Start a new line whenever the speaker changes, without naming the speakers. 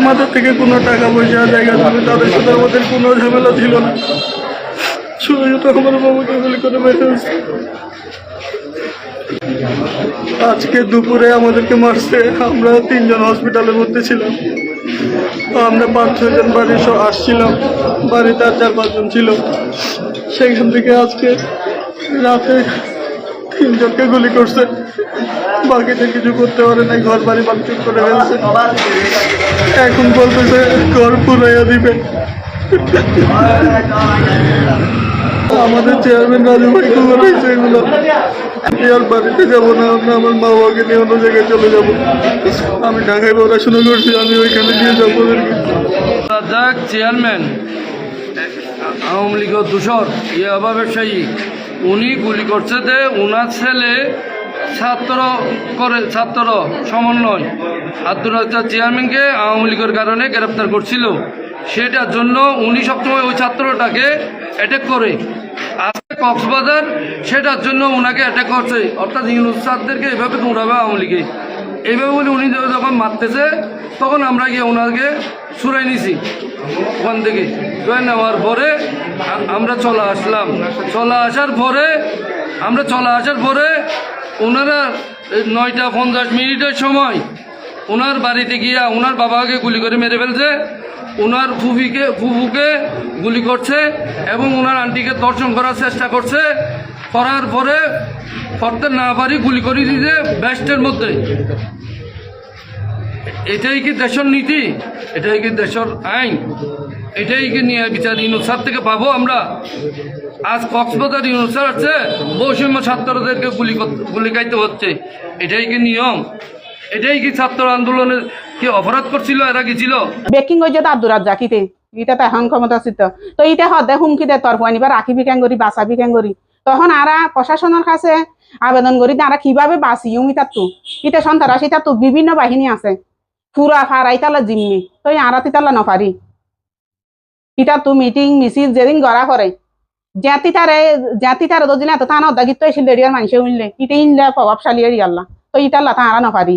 আমাদের থেকে কোনো টাকা পয়সা, জায়গা জমি, তাদের সাথে আমাদের কোনো ঝামেলা ছিল না। শুধু শুধু আমার বাবাকে গুলি করে বেঁচে আজকে দুপুরে আমাদেরকে মারছে। আমরা তিনজন হসপিটালের মধ্যে ছিলাম। আমরা পাঁচ ছজন বাড়ি আসছিলাম। বাড়িতে আর চার পাঁচজন ছিল। সেখান থেকে আজকে রাতে তিনজনকে গুলি করছে। বাকিটা কিছু করতে পারে নাই ঘর বাড়ি ভাঙচুর করে ফেলছে। এখন বলতেছে, ঘর পুরাইয়া দিবে। আমাদের চেয়ারম্যান রাজু ভাই খবর হয়েছে এগুলো। আমি আর বাড়িতে যাব না আমরা আমার মা বাবাকে নিয়ে অন্য জায়গায় চলে যাব। আমি ঢাকায় পড়াশোনা করছি, আমি ওইখানে নিয়ে যাব
চেয়ারম্যান আওয়ামী লীগের দূষর, ইয়াবা ব্যবসায়ী। উনি গুলি করছে যে ওনার ছেলে ছাত্র করে, ছাত্র সমন্বয়। আব্দুল রাজ্জাক চেয়ারম্যানকে আওয়ামী লীগের কারণে গ্রেপ্তার করছিল। সেটার জন্য উনি সবসময় ওই ছাত্রটাকে অ্যাটাক করে। আজকে কক্সবাজার সেটার জন্য ওনাকে অ্যাটাক করছে। অর্থাৎ ইউনুস এভাবে দৌড়াবে আওয়ামী লীগে। এইভাবে বলে উনি যখন মারতেছে, তখন আমরা গিয়ে ওনাকে সুরাই নিছি। ওখান থেকে। ধরে নেওয়ার পরে আমরা চলে আসলাম। চলে আসার পরে আমরা চলে আসার পরে ওনারা নয়টা পঞ্চাশ মিনিটের সময় ওনার বাড়িতে গিয়া ওনার বাবাকে গুলি করে মেরে ফেলছে। ওনার ফুফিকে ফুফুকে গুলি করছে এবং ওনার আন্টিকে দর্শন করার চেষ্টা করছে। করার পরে করতে না পারি গুলি করে দিতে ব্যাস্টের মধ্যে। এটাই কি দেশের নীতি? এটাই কি দেশের আইন। এটাই কি নিয়ে বিচার ইউনুসার থেকে পাবো আমরা। আজ কক্সবাজার ইউনুসার আছে, বৈষম্য ছাত্রদেরকে গুলি গুলি খাইতে হচ্ছে। এটাই কি নিয়ম? এটাই কি ছাত্র আন্দোলনের কি অপরাধ করছিল, এরা কি ছিল?
বেকিং হয়ে যেত আব্দুর রাজ্জাক ইতে। ইটা তো এখন ক্ষমতা ছিল। তো ইটা হদে হুমকি দে তরফ আনিবা রাখিবি কেন করি বাঁচাবি কেন করি। তখন আরা প্রশাসনের কাছে আবেদন করি তারা কীভাবে বাঁচি ইতা তো ইটা সন্তারাস ইটা তো বিভিন্ন বাহিনী আছে। পুরা ফারাই তালা জিম্মি। তো আড়াতি তালা নপারি ইটা তো মিটিং মিছিল যেদিন গড়া করে জাতি তারে জাতি তারে দদিনা তো তানা অদ্দাগিত এসে লেডিয়ার মানুষে উনলে ইটা ইনলে প্রভাবশালী এরিয়াল্লা তো ইটাল্লা তারা নপারি